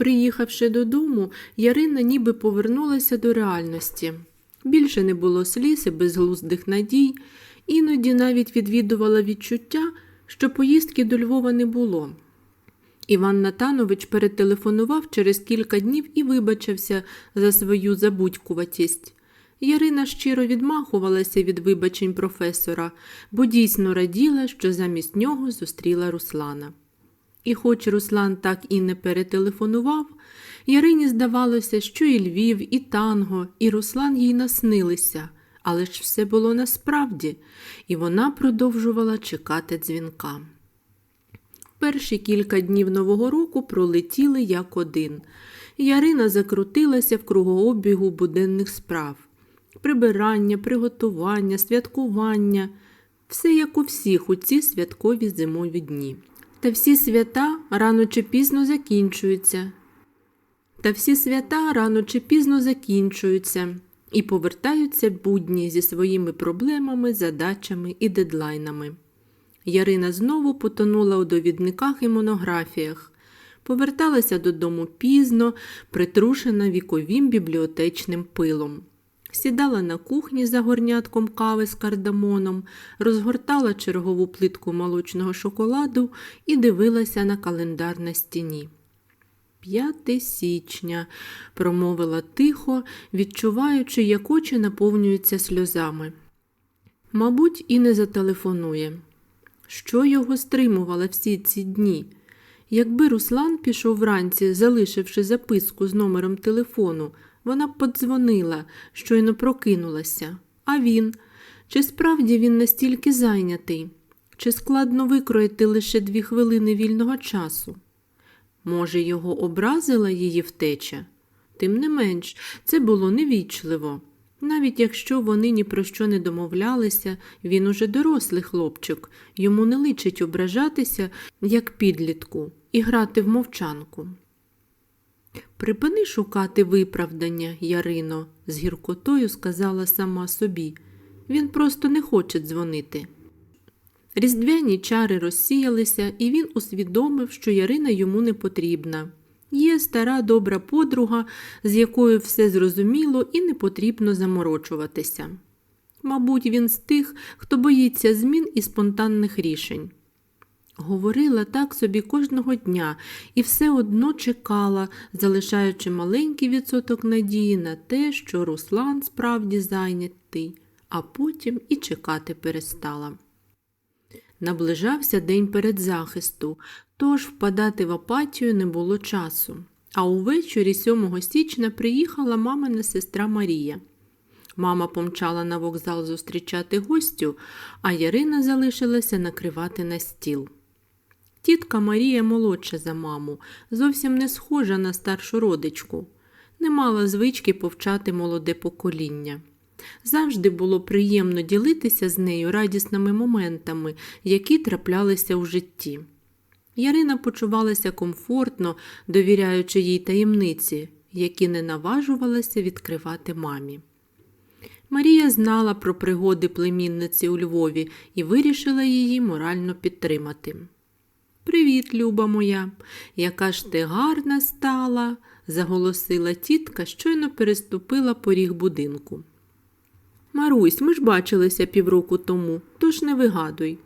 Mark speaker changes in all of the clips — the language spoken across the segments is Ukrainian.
Speaker 1: Приїхавши додому, Ярина ніби повернулася до реальності. Більше не було сліз і безглуздих надій, іноді навіть відвідувала відчуття, що поїздки до Львова не було. Іван Натанович перетелефонував через кілька днів і вибачився за свою забудькуватість. Ярина щиро відмахувалася від вибачень професора, бо дійсно раділа, що замість нього зустріла Руслана. І хоч Руслан так і не перетелефонував, Ярині здавалося, що і Львів, і танго, і Руслан їй наснилися, але ж все було насправді, і вона продовжувала чекати дзвінка. Перші кілька днів Нового року пролетіли як один. Ярина закрутилася в кругообігу буденних справ. Прибирання, приготування, святкування все як у всіх у ці святкові зимові дні. Та всі свята рано чи пізно закінчуються. Та всі свята рано чи пізно закінчуються і повертаються будні зі своїми проблемами, задачами і дедлайнами. Ярина знову потонула у довідниках і монографіях, поверталася додому пізно, притрушена віковім бібліотечним пилом. Сідала на кухні за горнятком кави з кардамоном, розгортала чергову плитку молочного шоколаду і дивилася на календар на стіні. П'яте січня, промовила тихо, відчуваючи, як очі наповнюються сльозами. Мабуть, і не зателефонує. Що його стримувало всі ці дні? Якби Руслан пішов вранці, залишивши записку з номером телефону, вона подзвонила, щойно прокинулася. А він? Чи справді він настільки зайнятий? Чи складно викроїти лише дві хвилини вільного часу? Може, його образила її втеча? Тим не менш, це було невічливо. Навіть якщо вони ні про що не домовлялися, він уже дорослий хлопчик, йому не личить ображатися, як підлітку, і грати в мовчанку. Припини шукати виправдання, Ярино, з гіркотою сказала сама собі. Він просто не хоче дзвонити. Різдвяні чари розсіялися, і він усвідомив, що Ярина йому не потрібна. Є стара добра подруга, з якою все зрозуміло і не потрібно заморочуватися. Мабуть, він з тих, хто боїться змін і спонтанних рішень. Говорила так собі кожного дня і все одно чекала, залишаючи маленький відсоток надії на те, що Руслан справді зайнятий, а потім і чекати перестала. Наближався день передзахисту, тож впадати в апатію не було часу. А увечері 7 січня приїхала мамина сестра Марія. Мама помчала на вокзал зустрічати гостю, а Ярина залишилася накривати на стіл. Тітка Марія молодша за маму, зовсім не схожа на старшу родичку, не мала звички повчати молоде покоління. Завжди було приємно ділитися з нею радісними моментами, які траплялися у житті. Ярина почувалася комфортно, довіряючи їй таємниці, які не наважувалася відкривати мамі. Марія знала про пригоди племінниці у Львові і вирішила її морально підтримати. Привіт, люба моя, яка ж ти гарна стала, заголосила тітка, щойно переступила поріг будинку. Марусь, ми ж бачилися півроку тому, тож не вигадуй.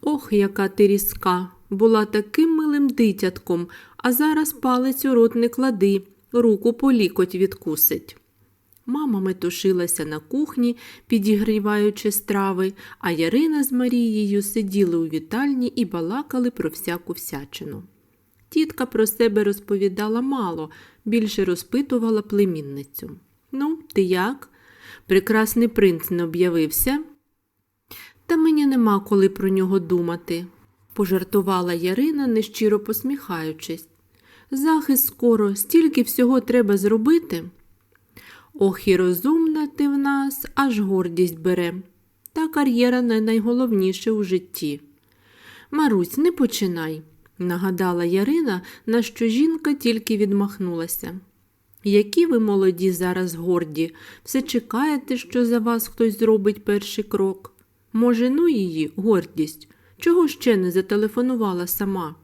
Speaker 1: Ох, яка ти різка, була таким милим дитятком, а зараз палець у рот не клади, руку по лікоть відкусить. Мама метушилася на кухні, підігріваючи страви, а Ярина з Марією сиділи у вітальні і балакали про всяку всячину. Тітка про себе розповідала мало, більше розпитувала племінницю. Ну, ти як? Прекрасний принц не об'явився? Та мені нема коли про нього думати, пожартувала Ярина, нещиро посміхаючись. Захист скоро, стільки всього треба зробити. Ох, і розумна ти в нас, аж гордість бере. Та кар'єра не найголовніше у житті. Марусь, не починай, нагадала Ярина, на що жінка тільки відмахнулася. Які ви молоді зараз горді, все чекаєте, що за вас хтось зробить перший крок? Може, ну її, гордість, чого ще не зателефонувала сама?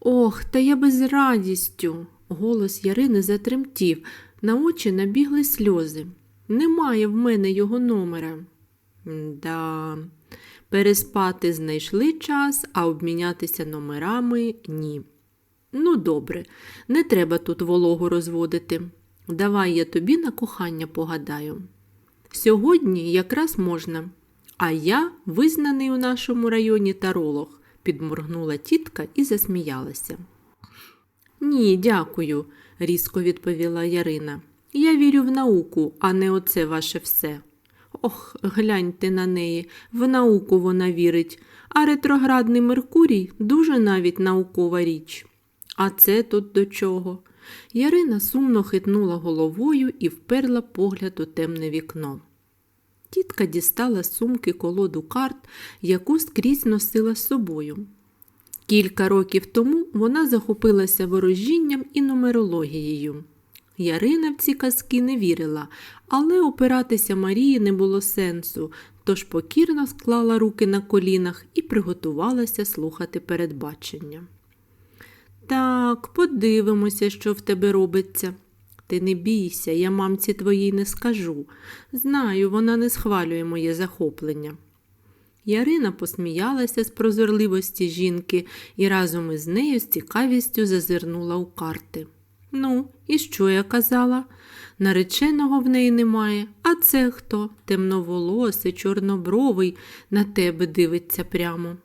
Speaker 1: Ох, та я би з радістю. Голос Ярини затремтів, на очі набігли сльози. Немає в мене його номера. Да, переспати знайшли час, а обмінятися номерами ні. Ну, добре, не треба тут вологу розводити. Давай я тобі на кохання погадаю. Сьогодні якраз можна. А я визнаний у нашому районі таролог, підморгнула тітка і засміялася. Ні, дякую, різко відповіла Ярина. Я вірю в науку, а не оце ваше все. Ох, гляньте на неї, в науку вона вірить, а ретроградний Меркурій дуже навіть наукова річ. А це тут до чого? Ярина сумно хитнула головою і вперла погляд у темне вікно. Тітка дістала з сумки колоду карт, яку скрізь носила з собою. Кілька років тому вона захопилася ворожінням і нумерологією. Ярина в ці казки не вірила, але опиратися Марії не було сенсу, тож покірно склала руки на колінах і приготувалася слухати передбачення. Так, подивимося, що в тебе робиться. Ти не бійся, я мамці твоїй не скажу. Знаю, вона не схвалює моє захоплення. Ярина посміялася з прозорливості жінки і разом із нею з цікавістю зазирнула у карти. Ну, і що я казала? Нареченого в неї немає, а це хто? Темноволосий, чорнобровий, на тебе дивиться прямо.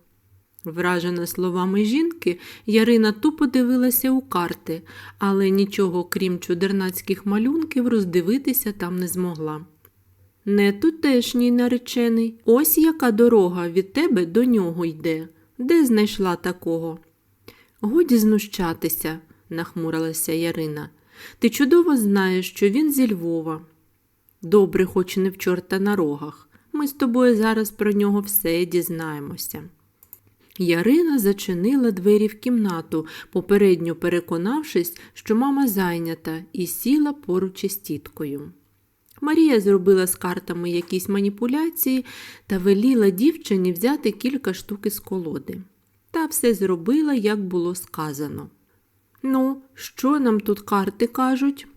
Speaker 1: Вражена словами жінки, Ярина тупо дивилася у карти, але нічого, крім чудернацьких малюнків, роздивитися там не змогла. Не тутешній наречений, ось яка дорога від тебе до нього йде. Де знайшла такого? Годі знущатися, нахмурилася Ярина. Ти чудово знаєш, що він зі Львова. Добре, хоч не в чорта на рогах. Ми з тобою зараз про нього все дізнаємося. Ярина зачинила двері в кімнату, попередньо переконавшись, що мама зайнята, і сіла поруч із тіткою. Марія зробила з картами якісь маніпуляції та веліла дівчині взяти кілька штук із колоди. Та все зробила, як було сказано. Ну, що нам тут карти кажуть?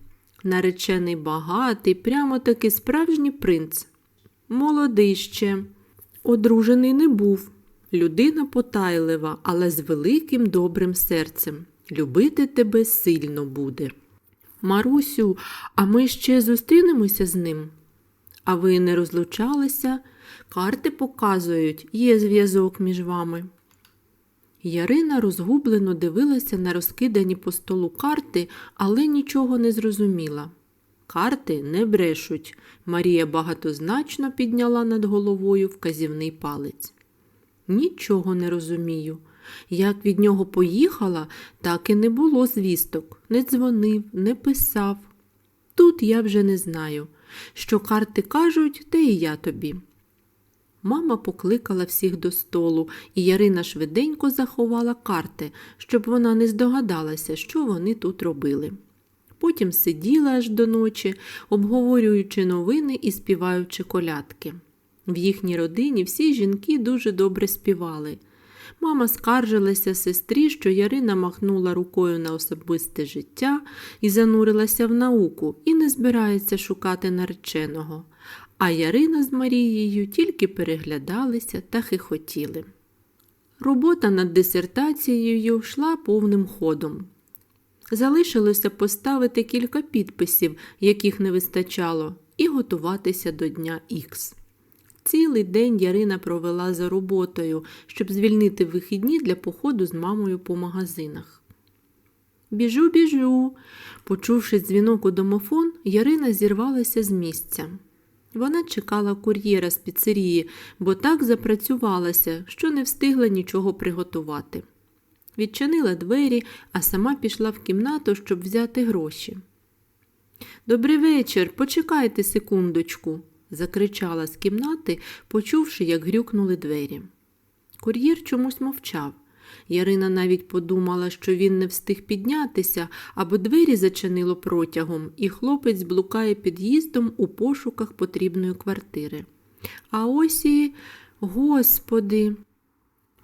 Speaker 1: Наречений багатий, прямо таки справжній принц. Молодий ще, одружений не був. Людина потайлива, але з великим добрим серцем. Любити тебе сильно буде. Марусю, а ми ще зустрінемося з ним? А ви не розлучалися? Карти показують, є зв'язок між вами. Ярина розгублено дивилася на розкидані по столу карти, але нічого не зрозуміла. Карти не брешуть. Марія багатозначно підняла над головою вказівний палець. Нічого не розумію. Як від нього поїхала, так і не було звісток, не дзвонив, не писав. Тут я вже не знаю. Що карти кажуть, те і я тобі. Мама покликала всіх до столу, і Ярина швиденько заховала карти, щоб вона не здогадалася, що вони тут робили. Потім сиділа аж до ночі, обговорюючи новини і співаючи колядки. В їхній родині всі жінки дуже добре співали. Мама скаржилася сестрі, що Ярина махнула рукою на особисте життя і занурилася в науку і не збирається шукати нареченого. А Ярина з Марією тільки переглядалися та хихотіли. Робота над дисертацією йшла повним ходом. Залишилося поставити кілька підписів, яких не вистачало, і готуватися до дня Х. Цілий день Ярина провела за роботою, щоб звільнити вихідні для походу з мамою по магазинах. Біжу, біжу. Почувши дзвінок у домофон, Ярина зірвалася з місця. Вона чекала кур'єра з піцерії, бо так запрацювалася, що не встигла нічого приготувати. Відчинила двері, а сама пішла в кімнату, щоб взяти гроші. Добрий вечір, почекайте секундочку, закричала з кімнати, почувши, як грюкнули двері. Кур'єр чомусь мовчав. Ярина навіть подумала, що він не встиг піднятися, або двері зачинило протягом, і хлопець блукає під'їздом у пошуках потрібної квартири. А ось і, господи,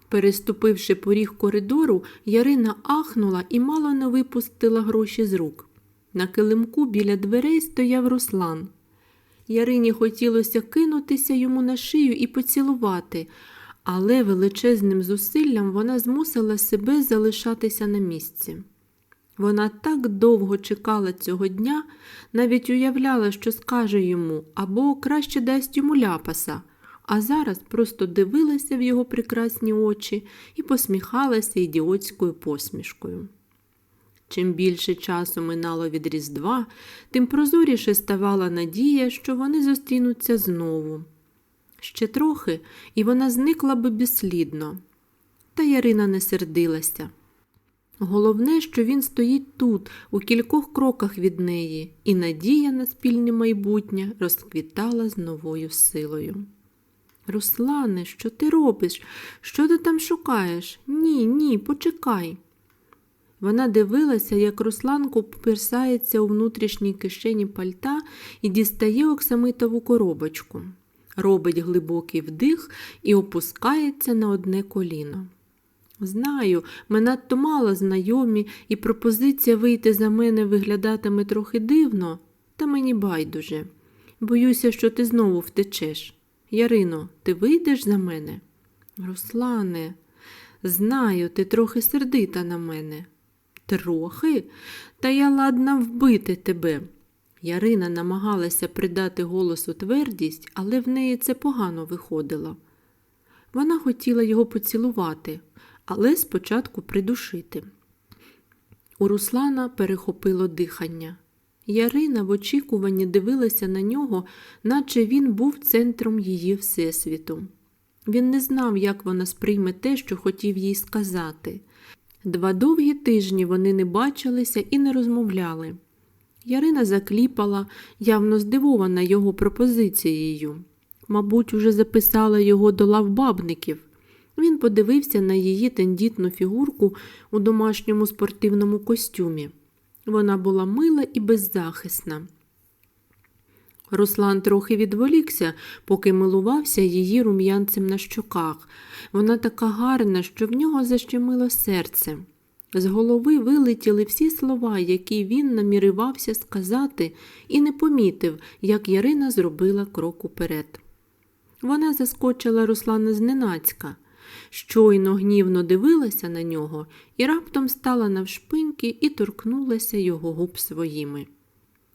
Speaker 1: Переступивши поріг коридору, Ярина ахнула і мало не випустила гроші з рук. На килимку біля дверей стояв Руслан. Ярині хотілося кинутися йому на шию і поцілувати, але величезним зусиллям вона змусила себе залишатися на місці. Вона так довго чекала цього дня, навіть уявляла, що скаже йому, або краще дасть йому ляпаса, а зараз просто дивилася в його прекрасні очі і посміхалася ідіотською посмішкою. Чим більше часу минало від Різдва, тим прозоріше ставала надія, що вони зустрінуться знову. Ще трохи, і вона зникла би безслідно. Та Ярина не сердилася. Головне, що він стоїть тут, у кількох кроках від неї, і надія на спільне майбутнє розквітала з новою силою. Руслане, що ти робиш? Що ти там шукаєш? Ні, ні, почекай. Вона дивилася, як Русланко пирсається у внутрішній кишені пальта і дістає оксамитову коробочку, робить глибокий вдих і опускається на одне коліно. Знаю, ми надто мало знайомі, і пропозиція вийти за мене виглядатиме трохи дивно, та мені байдуже. Боюся, що ти знову втечеш. Ярино, ти вийдеш за мене? Руслане, знаю, ти трохи сердита на мене. Трохи? Та я ладна вбити тебе. Ярина намагалася придати голосу твердість, але в неї це погано виходило. Вона хотіла його поцілувати, але спочатку придушити. У Руслана перехопило дихання. Ярина в очікуванні дивилася на нього, наче він був центром її всесвіту. Він не знав, як вона сприйме те, що хотів їй сказати. Два довгі тижні вони не бачилися і не розмовляли. Ярина закліпала, явно здивована його пропозицією. Мабуть, уже записала його до лав бабників. Він подивився на її тендітну фігурку у домашньому спортивному костюмі. Вона була мила і беззахисна. Руслан трохи відволікся, поки милувався її рум'янцем на щоках. Вона така гарна, що в нього защемило серце. З голови вилетіли всі слова, які він намірювався сказати, і не помітив, як Ярина зробила крок уперед. Вона заскочила Руслана зненацька, щойно гнівно дивилася на нього і раптом стала навшпиньки і торкнулася його губ своїми.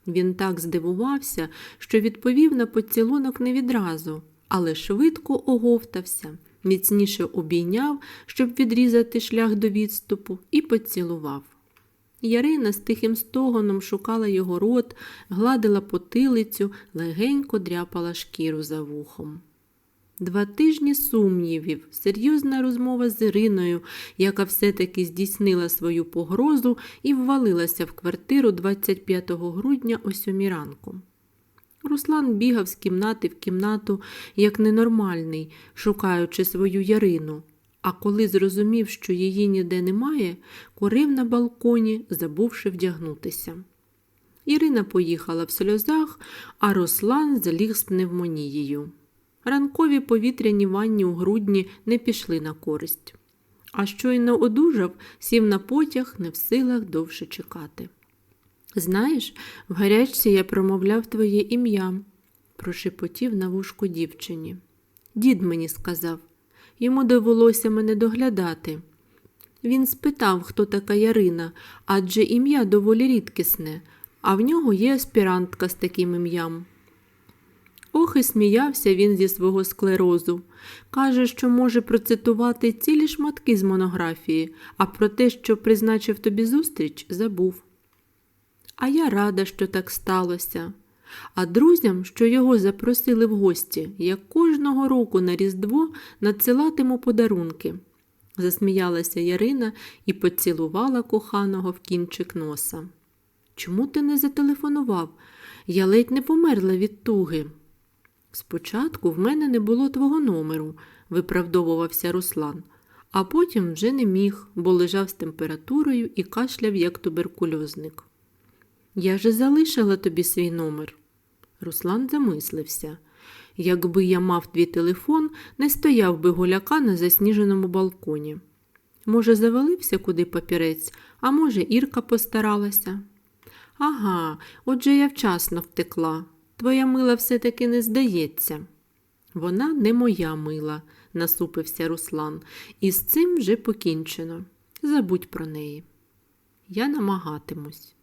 Speaker 1: Він так здивувався, що відповів на поцілунок не відразу, але швидко оговтався, міцніше обійняв, щоб відрізати шлях до відступу, і поцілував. Ярина з тихим стогоном шукала його рот, гладила потилицю, легенько дряпала шкіру за вухом. Два тижні сумнівів, серйозна розмова з Іриною, яка все-таки здійснила свою погрозу і ввалилася в квартиру 25 грудня о сьомій ранку. Руслан бігав з кімнати в кімнату, як ненормальний, шукаючи свою Ярину, а коли зрозумів, що її ніде немає, курив на балконі, забувши вдягнутися. Ірина поїхала в сльозах, а Руслан заліг з пневмонією. Ранкові повітряні ванні у грудні не пішли на користь. А щойно одужав, сів на потяг, не в силах довше чекати. Знаєш, в гарячці я промовляв твоє ім'я, прошепотів на вушку дівчині. Дід мені сказав, йому довелося мене доглядати. Він спитав, хто така Ярина, адже ім'я доволі рідкісне, а в нього є аспірантка з таким ім'ям. Ох і сміявся він зі свого склерозу. Каже, що може процитувати цілі шматки з монографії, а про те, що призначив тобі зустріч, забув. А я рада, що так сталося. А друзям, що його запросили в гості, я кожного року на Різдво надсилатиму подарунки. Засміялася Ярина і поцілувала коханого в кінчик носа. Чому ти не зателефонував? Я ледь не померла від туги. Спочатку в мене не було твого номеру, виправдовувався Руслан, а потім вже не міг, бо лежав з температурою і кашляв, як туберкульозник. Я же залишила тобі свій номер. Руслан замислився. Якби я мав твій телефон, не стояв би голяка на засніженому балконі. Може, завалився куди папірець, а може, Ірка постаралася. Ага, отже я вчасно втекла. Твоя мила все-таки не здається. Вона не моя мила, насупився Руслан, і з цим вже покінчено. Забудь про неї. Я намагатимусь.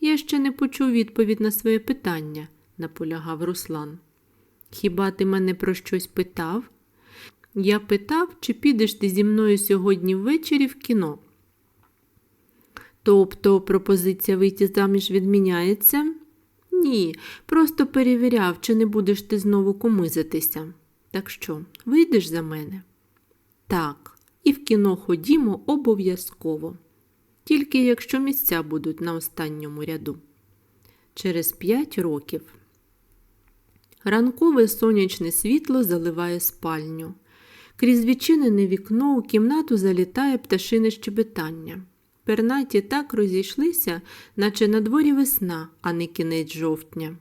Speaker 1: Я ще не почув відповідь на своє питання, наполягав Руслан. Хіба ти мене про щось питав? Я питав, чи підеш ти зі мною сьогодні ввечері в кіно. Тобто пропозиція вийти заміж відміняється? Ні, просто перевіряв, чи не будеш ти знову комизитися. Так що, вийдеш за мене? Так, і в кіно ходімо обов'язково. Тільки якщо місця будуть на останньому ряду. Через п'ять років. Ранкове сонячне світло заливає спальню. Крізь відчинене вікно у кімнату залітає пташине щебетання. Пернаті так розійшлися, наче на дворі весна, а не кінець жовтня.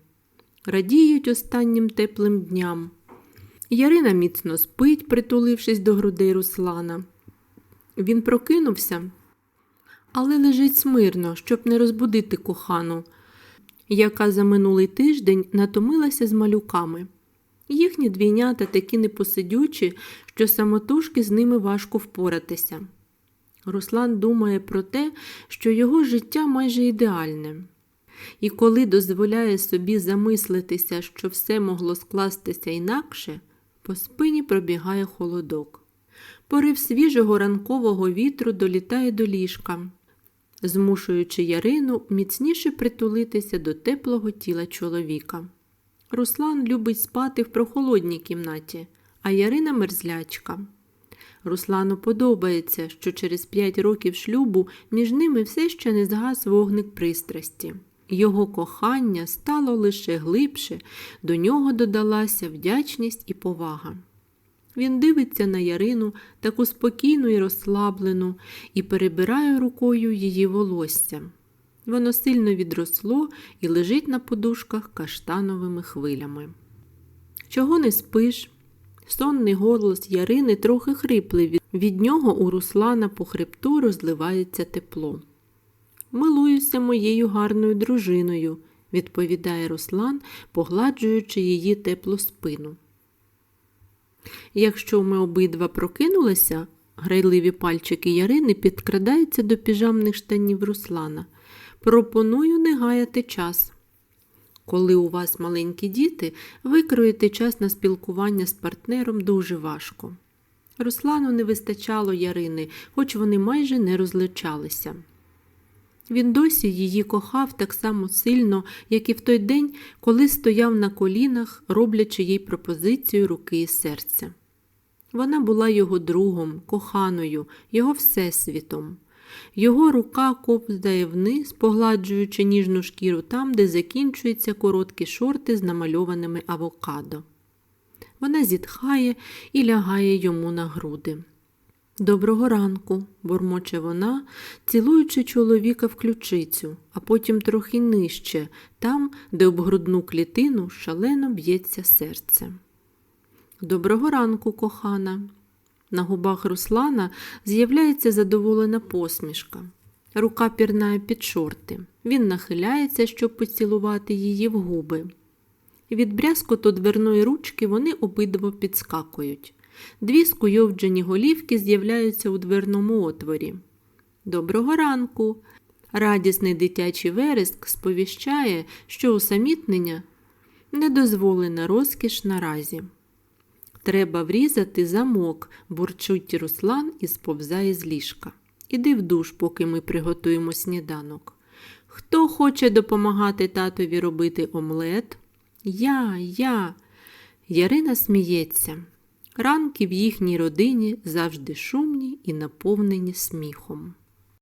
Speaker 1: Радіють останнім теплим дням. Ярина міцно спить, притулившись до грудей Руслана. Він прокинувся, але лежить смирно, щоб не розбудити кохану, яка за минулий тиждень натомилася з малюками. Їхні двійнята такі непосидючі, що самотужки з ними важко впоратися. Руслан думає про те, що його життя майже ідеальне, і коли дозволяє собі замислитися, що все могло скластися інакше, по спині пробігає холодок. Порив свіжого ранкового вітру долітає до ліжка, змушуючи Ярину міцніше притулитися до теплого тіла чоловіка. Руслан любить спати в прохолодній кімнаті, а Ярина мерзлячка. Руслану подобається, що через п'ять років шлюбу між ними все ще не згас вогник пристрасті. Його кохання стало лише глибше, до нього додалася вдячність і повага. Він дивиться на Ярину, таку спокійну і розслаблену, і перебирає рукою її волосся. Воно сильно відросло і лежить на подушках каштановими хвилями. Чого не спиш? Сонний голос Ярини трохи хриплий. Від нього у Руслана по хребту розливається тепло. Милуюся моєю гарною дружиною, відповідає Руслан, погладжуючи її теплу спину. Якщо ми обидва прокинулися, грайливі пальчики Ярини підкрадаються до піжамних штанів Руслана. Пропоную не гаяти час. Коли у вас маленькі діти, викроїти час на спілкування з партнером дуже важко. Руслану не вистачало Ярини, хоч вони майже не розличалися. Він досі її кохав так само сильно, як і в той день, коли стояв на колінах, роблячи їй пропозицію руки і серця. Вона була його другом, коханою, його всесвітом. Його рука ковздає вниз, погладжуючи ніжну шкіру там, де закінчуються короткі шорти з намальованими авокадо. Вона зітхає і лягає йому на груди. Доброго ранку, бурмоче вона, цілуючи чоловіка в ключицю, а потім трохи нижче, там, де об грудну клітину шалено б'ється серце. Доброго ранку, кохана. На губах Руслана з'являється задоволена посмішка. Рука пірнає під шорти. Він нахиляється, щоб поцілувати її в губи. Від брязкоту дверної ручки вони обидва підскакують. Дві скуйовджені голівки з'являються у дверному отворі. Доброго ранку. Радісний дитячий вереск сповіщає, що усамітнення недозволена розкіш наразі. Треба врізати замок, бурчуть Руслан і сповзає з ліжка. Іди в душ, поки ми приготуємо сніданок. Хто хоче допомагати татові робити омлет? Я, я. Ярина сміється. Ранки в їхній родині завжди шумні і наповнені сміхом.